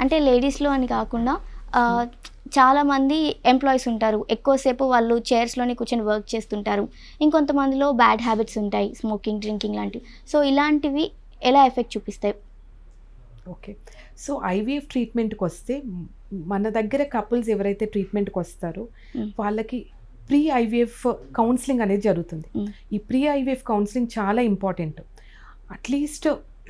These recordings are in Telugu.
అంటే లేడీస్లో అని కాకుండా చాలామంది ఎంప్లాయీస్ ఉంటారు. ఎక్కువసేపు వాళ్ళు చైర్స్లోనే కూర్చొని వర్క్ చేస్తుంటారు. ఇంకొంతమందిలో బ్యాడ్ హ్యాబిట్స్ ఉంటాయి స్మోకింగ్ డ్రింకింగ్ లాంటివి. సో ఇలాంటివి ఎలా ఎఫెక్ట్ చూపిస్తాయి? ఓకే. సో ఐవీఎఫ్ ట్రీట్మెంట్కి వస్తే మన దగ్గర కపుల్స్ ఎవరైతే ట్రీట్మెంట్కి వస్తారో. వాళ్ళకి ప్రీ ఐవీఎఫ్ కౌన్సిలింగ్ అనేది జరుగుతుంది. ఈ ప్రీ ఐవీఎఫ్ కౌన్సిలింగ్ చాలా important. At least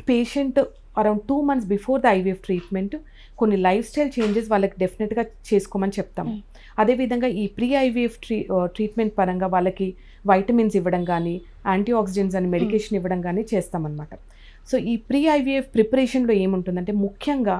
patient around two months before the IVF treatment కొన్ని లైఫ్ స్టైల్ చేంజెస్ వాళ్ళకి డెఫినెట్గా చేసుకోమని చెప్తాము. అదేవిధంగా ఈ ప్రీ ఐవీఎఫ్ ట్రీ ట్రీట్మెంట్ పరంగా వాళ్ళకి వైటమిన్స్ ఇవ్వడం కానీ యాంటీ ఆక్సిడెంట్స్ అని మెడికేషన్ ఇవ్వడం కానీ చేస్తామన్నమాట. సో ఈ ప్రీ ఐవీఎఫ్ ప్రిపరేషన్లో ఏముంటుందంటే ముఖ్యంగా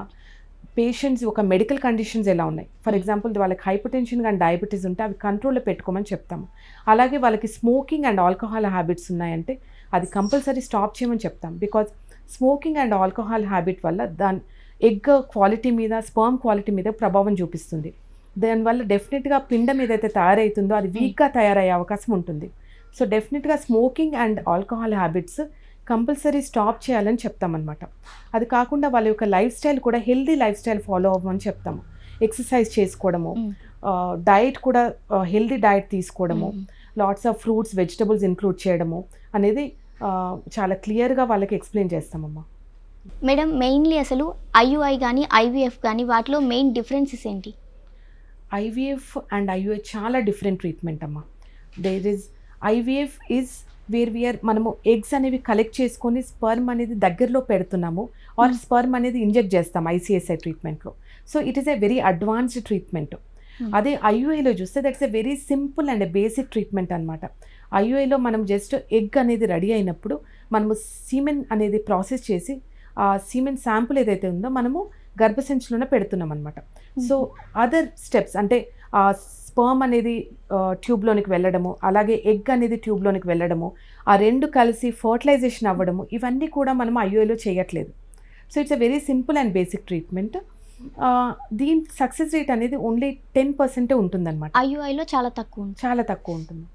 పేషెంట్స్ ఒక మెడికల్ కండిషన్స్ ఎలా ఉన్నాయి? ఫర్ ఎగ్జాంపుల్ వాళ్ళకి హైపర్ టెన్షన్ కానీ డయాబెటీస్ ఉంటే అవి కంట్రోల్లో పెట్టుకోమని చెప్తాము అలాగే వాళ్ళకి స్మోకింగ్ అండ్ ఆల్కహాల్ హ్యాబిట్స్ ఉన్నాయంటే అది కంపల్సరీ స్టాప్ చేయమని చెప్తాం. Because smoking and alcohol habit వల్ల దాని ఎగ్ క్వాలిటీ మీద స్పర్మ్ క్వాలిటీ మీద ప్రభావం చూపిస్తుంది. దానివల్ల డెఫినెట్గా పిండం ఏదైతే తయారవుతుందో అది వీక్గా తయారయ్యే అవకాశం ఉంటుంది. సో డెఫినెట్గా smoking and alcohol habits compulsory stop చేయాలని చెప్తామన్నమాట. అది కాకుండా వాళ్ళ యొక్క లైఫ్ స్టైల్ కూడా హెల్దీ లైఫ్ స్టైల్ ఫాలో అవ్వమని చెప్తాము. ఎక్సర్సైజ్ చేసుకోవడము. డైట్ కూడా హెల్దీ డైట్ తీసుకోవడము. Lots of fruits vegetables include చేయడము అనేది చాలా క్లియర్గా వాళ్ళకి ఎక్స్ప్లెయిన్ చేస్తామమ్మా మేడం మెయిన్లీ అసలు ఐయుఐ కానీ ఐవీఎఫ్ కానీ వాటిలో మెయిన్ డిఫరెన్సెస్ ఏంటి ఐవీఎఫ్ అండ్ ఐయుఐ చాలా డిఫరెంట్ ట్రీట్మెంట్ అమ్మా there is IVF is where we are మనము ఎగ్స్ అనేవి కలెక్ట్ చేసుకొని స్పర్మ్ అనేది దగ్గరలో పెడుతున్నాము ఆర్ Hmm. స్పర్మ్ అనేది ఇంజెక్ట్ చేస్తాం ICSI ట్రీట్మెంట్లో so it is a very advanced treatment. అదే ఐయుఐలో చూస్తే that's a very simple and basic treatment అనమాట ఐయుఐలో మనం జస్ట్ ఎగ్ అనేది రెడీ అయినప్పుడు మనము సీమెన్ అనేది ప్రాసెస్ చేసి ఆ సీమెన్ శాంపుల్ ఏదైతే ఉందో మనము గర్భసంచిలోనే పెడుతున్నాం అనమాట సో అదర్ స్టెప్స్ అంటే ఆ స్పర్మ్ అనేది ట్యూబ్లోనికి వెళ్ళడము అలాగే ఎగ్ అనేది ట్యూబ్లోనికి వెళ్ళడము ఆ రెండు కలిసి ఫర్టిలైజేషన్ అవ్వడము ఇవన్నీ కూడా మనం ఐఓఏలో చేయట్లేదు. So it's a very simple and basic treatment దీని సక్సెస్ రేట్ అనేది ఓన్లీ టెన్ పర్సెంటే ఉంటుందన్నమాట. ఐయుఐలో చాలా తక్కువ చాలా తక్కువ ఉంటుంది.